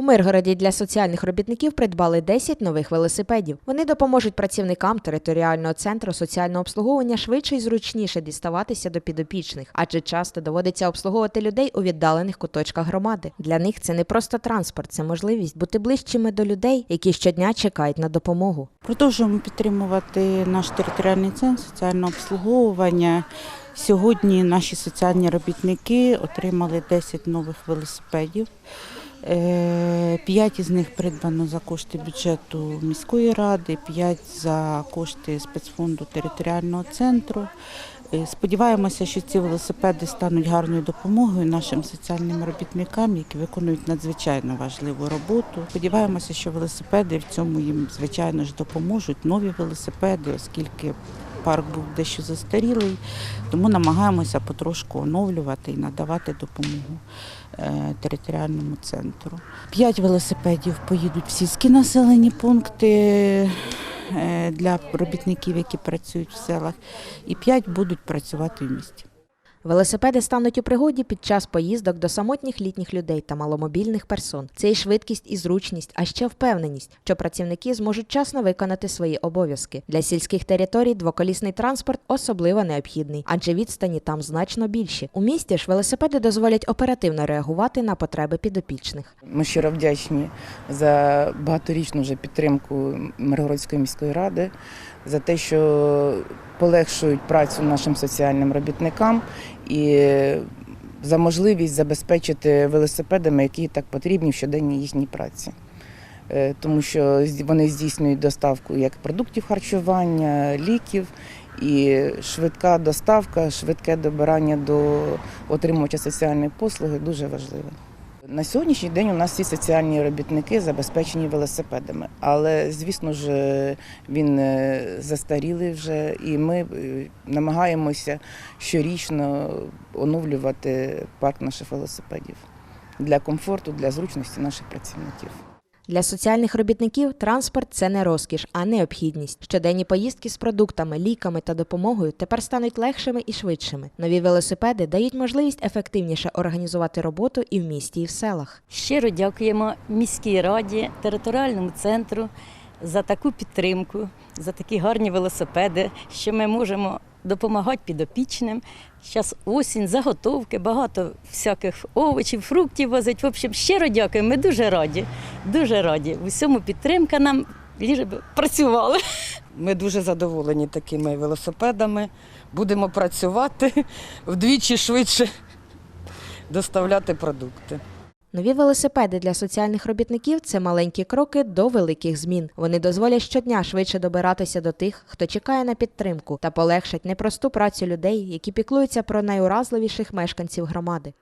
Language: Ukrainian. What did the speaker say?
У Миргороді для соціальних робітників придбали 10 нових велосипедів. Вони допоможуть працівникам територіального центру соціального обслуговування швидше і зручніше діставатися до підопічних, адже часто доводиться обслуговувати людей у віддалених куточках громади. Для них це не просто транспорт, це можливість бути ближчими до людей, які щодня чекають на допомогу. Продовжуємо підтримувати наш територіальний центр соціального обслуговування. Сьогодні наші соціальні робітники отримали 10 нових велосипедів. Е, П'ять із них придбано за кошти бюджету міської ради, п'ять за кошти спецфонду територіального центру. Е, Сподіваємося, що ці велосипеди стануть гарною допомогою нашим соціальним робітникам, які виконують надзвичайно важливу роботу. Сподіваємося, що велосипеди в цьому їм звичайно ж допоможуть. Нові велосипеди, оскільки парк був дещо застарілий, тому намагаємося потрошку оновлювати і надавати допомогу е, територіальному центру. П'ять велосипедів поїдуть в сільські населені пункти е, для робітників, які працюють в селах, і п'ять будуть працювати в місті. Велосипеди стануть у пригоді під час поїздок до самотніх літніх людей та маломобільних персон. Це і швидкість, і зручність, а ще впевненість, що працівники зможуть часно виконати свої обов'язки. Для сільських територій двоколісний транспорт особливо необхідний, адже відстані там значно більші. У місті ж велосипеди дозволять оперативно реагувати на потреби підопічних. Ми щиро вдячні за багаторічну вже підтримку Миргородської міської ради, за те, що полегшують працю нашим соціальним робітникам і за можливість забезпечити велосипедами, які так потрібні в щоденній їхній праці. Е, Тому що вони здійснюють доставку як продуктів харчування, ліків, і швидка доставка, швидке добирання до отримувача соціальної послуги дуже важливе. На сьогоднішній день у нас всі соціальні робітники забезпечені велосипедами, але звісно ж він е, застарілий вже, і ми е, намагаємося щорічно оновлювати парк наших велосипедів для комфорту, для зручності наших працівників. Для соціальних робітників транспорт це не розкіш, а необхідність. Щоденні поїздки з продуктами, ліками та допомогою тепер стануть легшими і швидшими. Нові велосипеди дають можливість ефективніше організувати роботу і в місті, і в селах. Щиро дякуємо міській раді, територіальному центру за таку підтримку, за такі гарні велосипеди, що ми можемо допомагати підопічним. Зараз осінь, заготовки, багато всяких овочів, фруктів возить. В общем, щиро дякуємо. Ми дуже раді, дуже раді. Усьому підтримка нам ліже б працювали. Ми дуже задоволені такими велосипедами. Будемо працювати вдвічі швидше доставляти продукти. Нові велосипеди для соціальних робітників це маленькі кроки до великих змін. Вони дозволять щодня швидше добиратися до тих, хто чекає на підтримку, та полегшать непросту працю людей, які піклуються про найуразливіших мешканців громади.